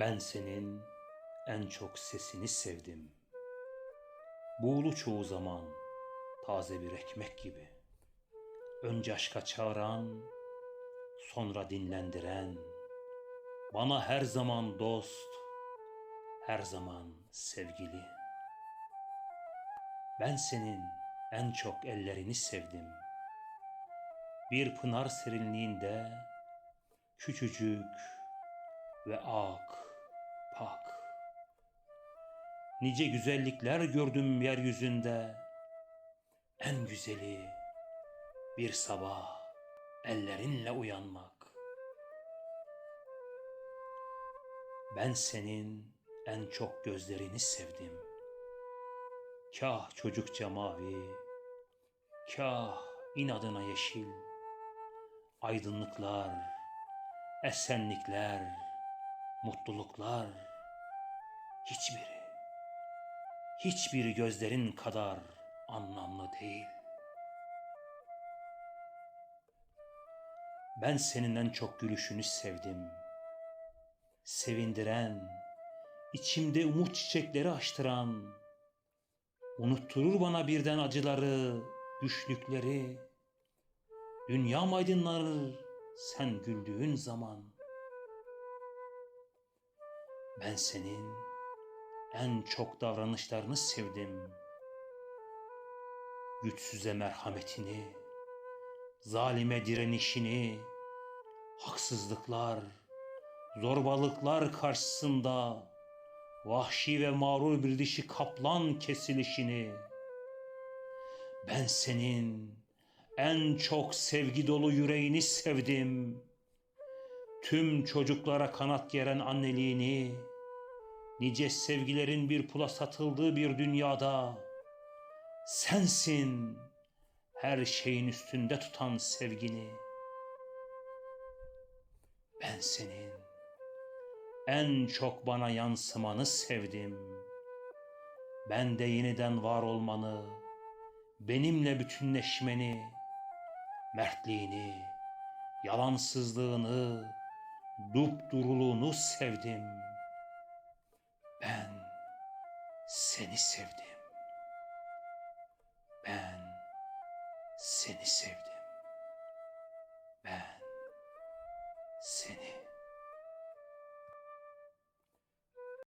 Ben senin en çok sesini sevdim. Buğulu çoğu zaman taze bir ekmek gibi. Önce aşka çağıran, sonra dinlendiren. Bana her zaman dost, her zaman sevgili. Ben senin en çok ellerini sevdim. Bir pınar serinliğinde küçücük ve ak, pak. Nice güzellikler gördüm yeryüzünde. En güzeli bir sabah ellerinle uyanmak. Ben senin en çok gözlerini sevdim. Kah çocukça mavi, kah inadına yeşil. Aydınlıklar, esenlikler, mutluluklar hiçbiri hiçbiri gözlerin kadar anlamlı değil. Ben senin en çok gülüşünü sevdim. Sevindiren, içimde umut çiçekleri açtıran, unutturur bana birden acıları, güçlükleri. Dünyam aydınlanır sen güldüğün zaman. Ben senin en çok davranışlarını sevdim. Güçsüze merhametini, zalime direnişini, haksızlıklar, zorbalıklar karşısında vahşi ve mağrur bir dişi kaplan kesilişini. Ben senin en çok sevgi dolu yüreğini sevdim. Tüm çocuklara kanat geren anneliğini, nice sevgilerin bir pula satıldığı bir dünyada sensin her şeyin üstünde tutan sevgini. Ben senin en çok bana yansımanı sevdim. Ben de yeniden var olmanı, benimle bütünleşmeni, mertliğini, yalansızlığını, dupduruluğunu sevdim. Seni sevdim. Ben seni sevdim.